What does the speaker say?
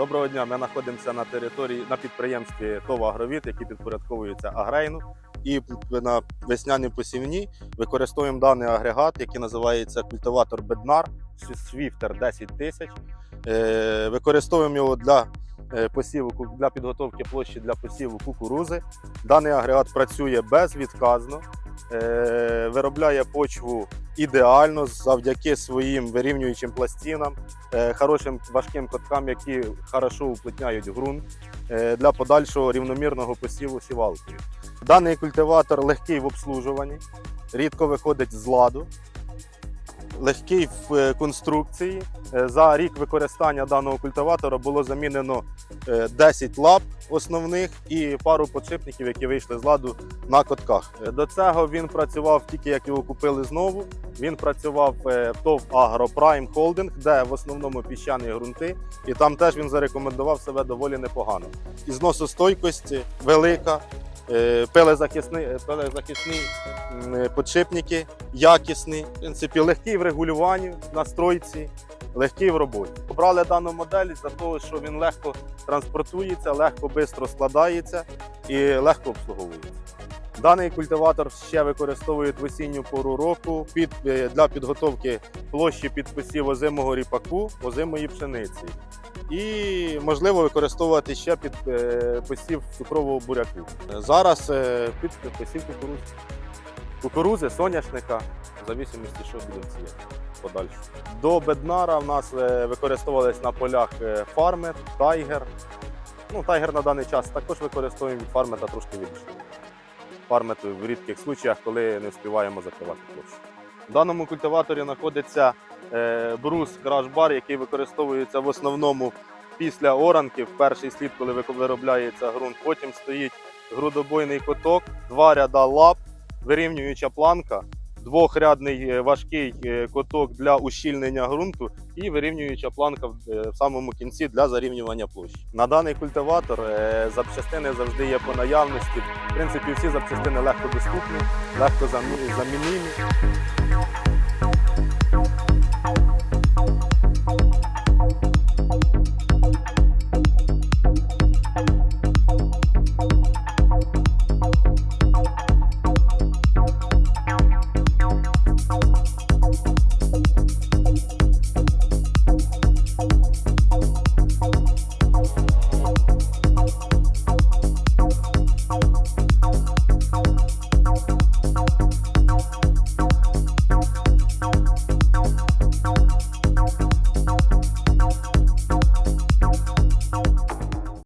Доброго дня. Ми знаходимося на території на підприємстві ТОВ «Агровіт», який підпорядковується Агрейну. І на весняній посівні використовуємо даний агрегат, який називається культиватор Беднар Swifter 10 тисяч. Е, Використовуємо його для е, посіву для підготовки площі для посіву кукурузи. Даний агрегат працює безвідказно, виробляє почву ідеально завдяки своїм вирівнюючим пластинам, е, хорошим важким коткам, які хорошо уплотняють ґрунт е, для подальшого рівномірного посіву сівалкою. Даний культиватор легкий в обслужуванні, рідко виходить з ладу, легкий в е, конструкції. Е, За рік використання даного культиватора було замінено е, 10 лап основних і пару подшипників, які вийшли з ладу на котках. Е, До цього він працював тільки як його купили знову. Він працював е, в ТОВ Агропрайм Холдинг, де в основному піщані ґрунти, і там теж він зарекомендував себе доволі непогано. І зносостойкості велика, е, пилезахисні, е, пилезахисні е, подшипники, якісні, в принципі, легкий в регулюванні, настройці, легкий в роботі. Обрали дану модель за того, що він легко транспортується, легко швидко складається і легко обслуговується. Даний культиватор ще використовують в осінню пору року під, е, для підготовки площі під посів озимого ріпаку, озимої пшениці. І можливо використовувати ще під е, посів цукрового буряку. Зараз е, під посів кукурузи. Кукурузи, соняшника, в зависимості, що будемо сіяти подальше. До беднара в нас е, використовувались на полях е, фармер, тайгер. Ну, тайгер на даний час також використовуємо від фармета трошки відійшли. Фармет в рідких случаях, коли не встигаємо закривати площу. В даному культиваторі знаходиться е, брус краш-бар, який використовується в основному після оранки, в перший слід, коли виробляється ґрунт. Потім стоїть грудобойний коток, два ряда лап, вирівнююча планка, двохрядний е, важкий е, коток для ущільнення ґрунту і вирівнююча планка в, е, самому кінці для зарівнювання площі. На даний культиватор запчастини завжди є по наявності. В принципі, всі запчастини легко доступні, легко замі- замінімі.